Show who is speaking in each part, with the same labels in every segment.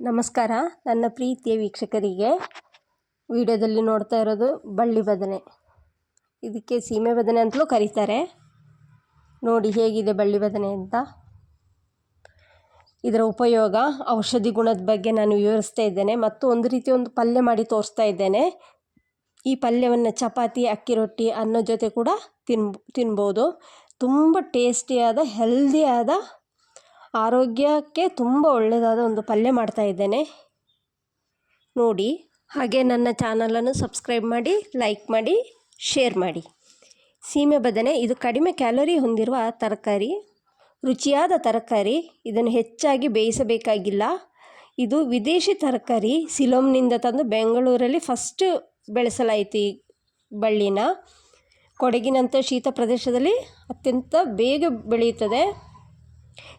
Speaker 1: ನಮಸ್ಕಾರ. ನನ್ನ ಪ್ರೀತಿಯ ವೀಕ್ಷಕರಿಗೆ ವಿಡಿಯೋದಲ್ಲಿ ನೋಡ್ತಾ ಇರೋದು ಬಳ್ಳಿ ಬದನೆ. ಇದಕ್ಕೆ ಸೀಮೆ ಬದನೆ ಅಂತಲೂ ಕರೀತಾರೆ. ನೋಡಿ ಹೇಗಿದೆ ಬಳ್ಳಿ ಬದನೆ ಅಂತ. ಇದರ ಉಪಯೋಗ ಔಷಧಿ ಗುಣದ ಬಗ್ಗೆ ನಾನು ವಿವರಿಸ್ತಾ ಇದ್ದೇನೆ ಮತ್ತು ಒಂದು ರೀತಿ ಒಂದು ಪಲ್ಯ ಮಾಡಿ ತೋರಿಸ್ತಾ ಇದ್ದೇನೆ. ಈ ಪಲ್ಯವನ್ನು ಚಪಾತಿ, ಅಕ್ಕಿ ರೊಟ್ಟಿ ಅನ್ನೋ ಜೊತೆ ಕೂಡ ತಿನ್ ತಿನ್ಬೋದು. ತುಂಬ ಟೇಸ್ಟಿಯಾದ ಹೆಲ್ದಿಯಾದ ಆರೋಗ್ಯಕ್ಕೆ ತುಂಬ ಒಳ್ಳೆಯದಾದ ಒಂದು ಪಲ್ಯ ಮಾಡ್ತಾ ಇದ್ದೇನೆ. ನೋಡಿ, ಹಾಗೆ ನನ್ನ ಚಾನಲನ್ನು ಸಬ್ಸ್ಕ್ರೈಬ್ ಮಾಡಿ, ಲೈಕ್ ಮಾಡಿ, ಶೇರ್ ಮಾಡಿ. ಸೀಮೆ ಬದನೆ, ಇದು ಕಡಿಮೆ ಕ್ಯಾಲೋರಿ ಹೊಂದಿರುವ ತರಕಾರಿ, ರುಚಿಯಾದ ತರಕಾರಿ, ಇದನ್ನು ಹೆಚ್ಚಾಗಿ ಬೇಯಿಸಬೇಕಾಗಿಲ್ಲ. ಇದು ವಿದೇಶಿ ತರಕಾರಿ ಸಿಲೋಮ್ನಿಂದ ತಂದು ಬೆಂಗಳೂರಲ್ಲಿ ಫಸ್ಟ್ ಬೆಳೆಸಲಾಯಿತು ಈ ಬಳ್ಳಿನ. ಕೊಡಗಿನಂಥ ಶೀತ ಪ್ರದೇಶದಲ್ಲಿ ಅತ್ಯಂತ ಬೇಗ ಬೆಳೆಯುತ್ತದೆ.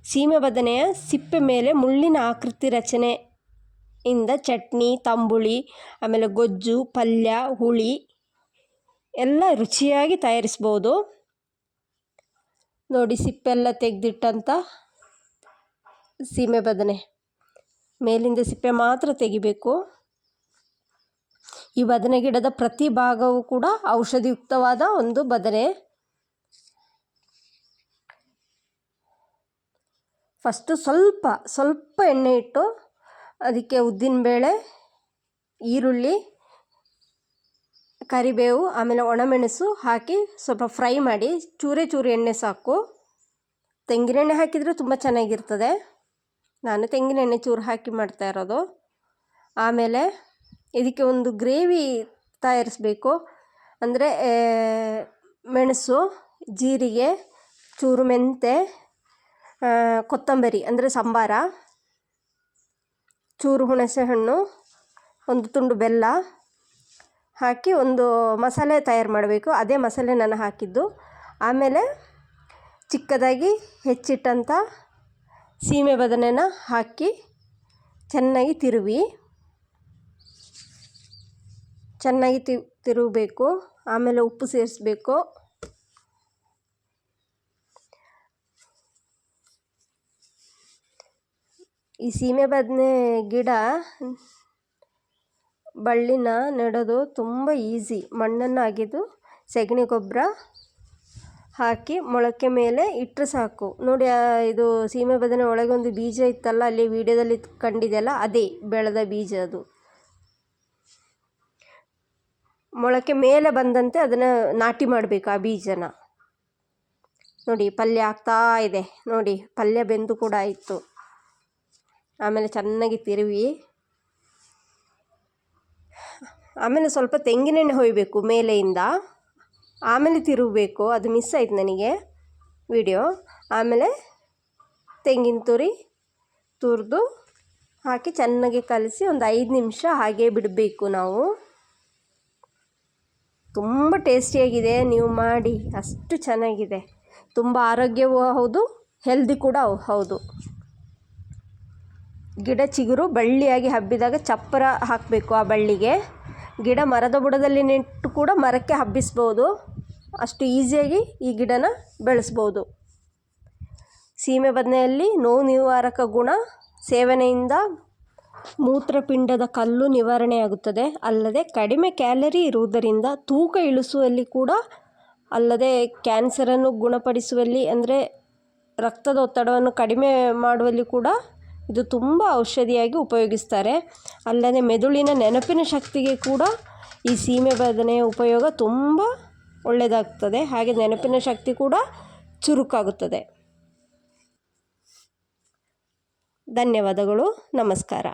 Speaker 1: ಸೀಮೆ ಬದನೆಯ ಸಿಪ್ಪೆ ಮೇಲೆ ಮುಳ್ಳಿನ ಆಕೃತಿ ರಚನೆ ಇಂದ ಚಟ್ನಿ, ತಂಬುಳಿ, ಆಮೇಲೆ ಗೊಜ್ಜು, ಪಲ್ಯ, ಹುಳಿ ಎಲ್ಲ ರುಚಿಯಾಗಿ ತಯಾರಿಸ್ಬೋದು. ನೋಡಿ, ಸಿಪ್ಪೆಲ್ಲ ತೆಗೆದಿಟ್ಟಂಥ ಸೀಮೆ ಬದನೆ ಮೇಲಿಂದ ಸಿಪ್ಪೆ ಮಾತ್ರ ತೆಗಿಬೇಕು. ಈ ಬದನೆ ಗಿಡದ ಪ್ರತಿ ಭಾಗವೂ ಕೂಡ ಔಷಧಿಯುಕ್ತವಾದ ಒಂದು ಬದನೆ. ಫಸ್ಟು ಸ್ವಲ್ಪ ಸ್ವಲ್ಪ ಎಣ್ಣೆ ಇಟ್ಟು ಅದಕ್ಕೆ ಉದ್ದಿನಬೇಳೆ ಈರುಳ್ಳಿ, ಕರಿಬೇವು, ಆಮೇಲೆ ಒಣಮೆಣಸು ಹಾಕಿ ಸ್ವಲ್ಪ ಫ್ರೈ ಮಾಡಿ, ಚೂರೆ ಚೂರು ಎಣ್ಣೆ ಸಾಕು. ತೆಂಗಿನೆಣ್ಣೆ ಹಾಕಿದರೆ ತುಂಬ ಚೆನ್ನಾಗಿರ್ತದೆ. ನಾನು ತೆಂಗಿನೆಣ್ಣೆ ಚೂರು ಹಾಕಿ ಮಾಡ್ತಾ ಇರೋದು. ಆಮೇಲೆ ಇದಕ್ಕೆ ಒಂದು ಗ್ರೇವಿ ತಯಾರಿಸಬೇಕು. ಅಂದರೆ ಮೆಣಸು, ಜೀರಿಗೆ, ಚೂರು ಮೆಂತೆ ಕೊತ್ತಂಬರಿ ಅಂದರೆ ಸಾಂಬಾರ, ಚೂರು ಹುಣಸೆ ಹಣ್ಣು, ಒಂದು ತುಂಡು ಬೆಲ್ಲ ಹಾಕಿ ಒಂದು ಮಸಾಲೆ ತಯಾರು ಮಾಡಬೇಕು. ಅದೇ ಮಸಾಲೆ ನಾನು ಹಾಕಿದ್ದು. ಆಮೇಲೆ ಚಿಕ್ಕದಾಗಿ ಹೆಚ್ಚಿಟ್ಟಂಥ ಸೀಮೆ ಬದನೆನ ಹಾಕಿ ಚೆನ್ನಾಗಿ ತಿರುವಿ. ಚೆನ್ನಾಗಿ ತಿರುವಬೇಕು ಆಮೇಲೆ ಉಪ್ಪು ಸೇರಿಸ್ಬೇಕು. ಈ ಸೀಮೆ ಬದನೆ ಗಿಡ ಬಳ್ಳಿನ ನೆಡೋದು ತುಂಬ ಈಸಿ. ಮಣ್ಣನ್ನು ಅಗೆದು ಸೆಗಣಿ ಗೊಬ್ಬರ ಹಾಕಿ ಮೊಳಕೆ ಮೇಲೆ ಇಟ್ಟರೆ ಸಾಕು. ನೋಡಿ ಇದು ಸೀಮೆ ಬದನೆ ಒಳಗೆ ಒಂದು ಬೀಜ ಇತ್ತಲ್ಲ, ಅಲ್ಲಿ ವೀಡಿಯೋದಲ್ಲಿ ಕಂಡಿದೆಯಲ್ಲ, ಅದೇ ಬೆಳೆದ ಬೀಜ ಅದು. ಮೊಳಕೆ ಮೇಲೆ ಬಂದಂತೆ ಅದನ್ನು ನಾಟಿ ಮಾಡಬೇಕು ಆ ಬೀಜನ. ನೋಡಿ, ಪಲ್ಯ ಆಗ್ತಾ ಇದೆ. ನೋಡಿ, ಪಲ್ಯ ಬೆಂದು ಕೂಡ ಆಯಿತು. ಆಮೇಲೆ ಚೆನ್ನಾಗಿ ತಿರುವಿ. ಆಮೇಲೆ ಸ್ವಲ್ಪ ತೆಂಗಿನೆಣ್ಣೆ ಹೊಯ್ಬೇಕು ಮೇಲೆಯಿಂದ. ಆಮೇಲೆ ತಿರುಗಬೇಕು, ಅದು ಮಿಸ್ ಆಯ್ತು ನನಗೆ ವಿಡಿಯೋ ಆಮೇಲೆ ತೆಂಗಿನ ತುರಿ ತುರಿದು ಹಾಕಿ ಚೆನ್ನಾಗಿ ಕಲಸಿ ಒಂದು ಐದು ನಿಮಿಷ ಹಾಗೆ ಬಿಡಬೇಕು ನಾವು. ತುಂಬ ಟೇಸ್ಟಿಯಾಗಿದೆ, ನೀವು ಮಾಡಿ. ಅಷ್ಟು ಚೆನ್ನಾಗಿದೆ. ತುಂಬ ಆರೋಗ್ಯವೂ ಹೌದು ಹೆಲ್ದಿ ಕೂಡ ಹೌದು. ಗಿಡ ಚಿಗುರು ಬಳ್ಳಿಯಾಗಿ ಹಬ್ಬಿದಾಗ ಚಪ್ಪರ ಹಾಕಬೇಕು ಆ ಬಳ್ಳಿಗೆ. ಗಿಡ ಮರದ ಬುಡದಲ್ಲಿ ನೆಟ್ಟು ಕೂಡ ಮರಕ್ಕೆ ಹಬ್ಬಿಸ್ಬೋದು. ಅಷ್ಟು ಈಸಿಯಾಗಿ ಈ ಗಿಡನ ಬೆಳೆಸ್ಬೋದು. ಸೀಮೆ ಬದನೆಯಲ್ಲಿ ನೋವು ನಿವಾರಕ ಗುಣ ಸೇವನೆಯಿಂದ ಮೂತ್ರಪಿಂಡದ ಕಲ್ಲು ನಿವಾರಣೆಯಾಗುತ್ತದೆ. ಅಲ್ಲದೆ ಕಡಿಮೆ ಕ್ಯಾಲರಿ ಇರುವುದರಿಂದ ತೂಕ ಇಳಿಸುವಲ್ಲಿ ಕೂಡ ಅಲ್ಲದೆ ಕ್ಯಾನ್ಸರನ್ನು ಗುಣಪಡಿಸುವಲ್ಲಿ ಅಂದರೆ ರಕ್ತದ ಒತ್ತಡವನ್ನು ಕಡಿಮೆ ಮಾಡುವಲ್ಲಿ ಕೂಡ ಇದು ತುಂಬ ಔಷಧಿಯಾಗಿ ಉಪಯೋಗಿಸ್ತಾರೆ. ಅಲ್ಲದೆ ಮೆದುಳಿನ ನೆನಪಿನ ಶಕ್ತಿಗೆ ಕೂಡ ಈ ಸೀಮೆ ಬದನೆಯ ಉಪಯೋಗ ತುಂಬ ಒಳ್ಳೆಯದಾಗ್ತದೆ. ಹಾಗೆ ನೆನಪಿನ ಶಕ್ತಿ ಕೂಡ ಚುರುಕಾಗುತ್ತದೆ. ಧನ್ಯವಾದಗಳು. ನಮಸ್ಕಾರ.